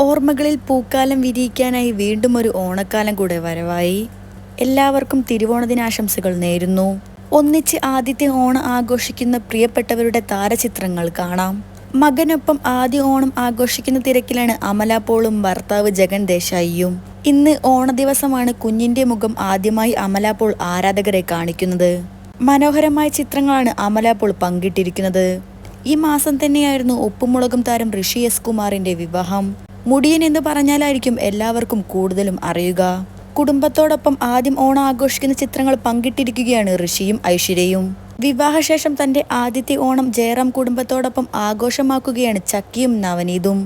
ഓർമ്മകളിൽ പൂക്കാലം വിരിയിക്കാനായി വീണ്ടും ഒരു ഓണക്കാലം കൂടെ വരവായി. എല്ലാവർക്കും തിരുവോണദിനാശംസകൾ നേരുന്നു. ഒന്നിച്ച് ആദ്യത്തെ ഓണം ആഘോഷിക്കുന്ന പ്രിയപ്പെട്ടവരുടെ താരചിത്രങ്ങൾ കാണാം. മകനൊപ്പം ആദ്യ ഓണം ആഘോഷിക്കുന്ന തിരക്കിലാണ് അമല പോളും ഭർത്താവ് ജഗൻ ദേശായിയും. ഇന്ന് ഓണ ദിവസമാണ് കുഞ്ഞിന്റെ മുഖം ആദ്യമായി അമല ആരാധകരെ കാണിക്കുന്നത്. മനോഹരമായ ചിത്രങ്ങളാണ് അമല പങ്കിട്ടിരിക്കുന്നത്. ഈ മാസം തന്നെയായിരുന്നു ഉപ്പുമുളകും താരം ഋഷി എസ് കുമാറിന്റെ വിവാഹം. മുടിയൻ എന്ന് പറഞ്ഞാലായിരിക്കും എല്ലാവർക്കും കൂടുതലും അറിയുക. കുടുംബത്തോടൊപ്പം ആദ്യം ഓണം ആഘോഷിക്കുന്ന ചിത്രങ്ങൾ പങ്കിട്ടിരിക്കുകയാണ് ഋഷിയും ഐശ്വര്യയും. വിവാഹശേഷം തന്റെ ആദ്യത്തെ ഓണം ജയറാം കുടുംബത്തോടൊപ്പം ആഘോഷമാക്കുകയാണ് ചക്കിയും നവനീതും.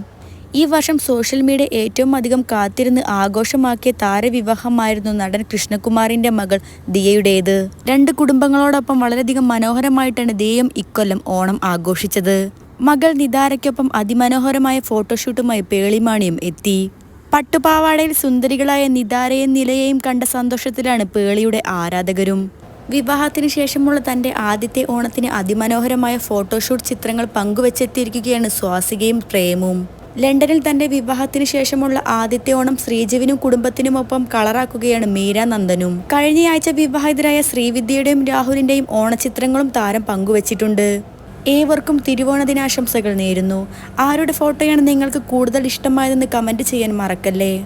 ഈ വർഷം സോഷ്യൽ മീഡിയ ഏറ്റവും അധികം കാത്തിരുന്ന് ആഘോഷമാക്കിയ താരവിവാഹമായിരുന്നു നടൻ കൃഷ്ണകുമാറിന്റെ മകൾ ദിയയുടേത്. രണ്ട് കുടുംബങ്ങളോടൊപ്പം വളരെയധികം മനോഹരമായിട്ടാണ് ദിയയും ഇക്കൊല്ലം ഓണം ആഘോഷിച്ചത്. മകൾ നിതാരയ്ക്കൊപ്പം അതിമനോഹരമായ ഫോട്ടോഷൂട്ടുമായി പേളിമാണിയും എത്തി. പട്ടുപാവാടയിൽ സുന്ദരികളായ നിതാരയും നിലയെയും കണ്ട സന്തോഷത്തിലാണ് പേളിയുടെ ആരാധകരും. വിവാഹത്തിന് ശേഷമുള്ള തന്റെ ആദ്യത്തെ ഓണത്തിന് അതിമനോഹരമായ ഫോട്ടോഷൂട്ട് ചിത്രങ്ങൾ പങ്കുവച്ചെത്തിയിരിക്കുകയാണ് സ്വാസികയും പ്രേമവും ലണ്ടനിൽ തന്റെ വിവാഹത്തിന് ശേഷമുള്ള ആദ്യത്തെ ഓണം ശ്രീജീവിനും കുടുംബത്തിനുമൊപ്പം കളറാക്കുകയാണ് മീര നന്ദനും. കഴിഞ്ഞയാഴ്ച വിവാഹിതരായ ശ്രീവിദ്യയുടെയും രാഹുലിന്റെയും ഓണചിത്രങ്ങളും താരം പങ്കുവച്ചിട്ടുണ്ട്. ഏവർക്കും തിരുവോണ ദിനാശംസകൾ നേരുന്നു. ആരുടെ ഫോട്ടോയാണ് നിങ്ങൾക്ക് കൂടുതൽ ഇഷ്ടമായതെന്ന് കമന്റ് ചെയ്യാൻ മറക്കല്ലേ?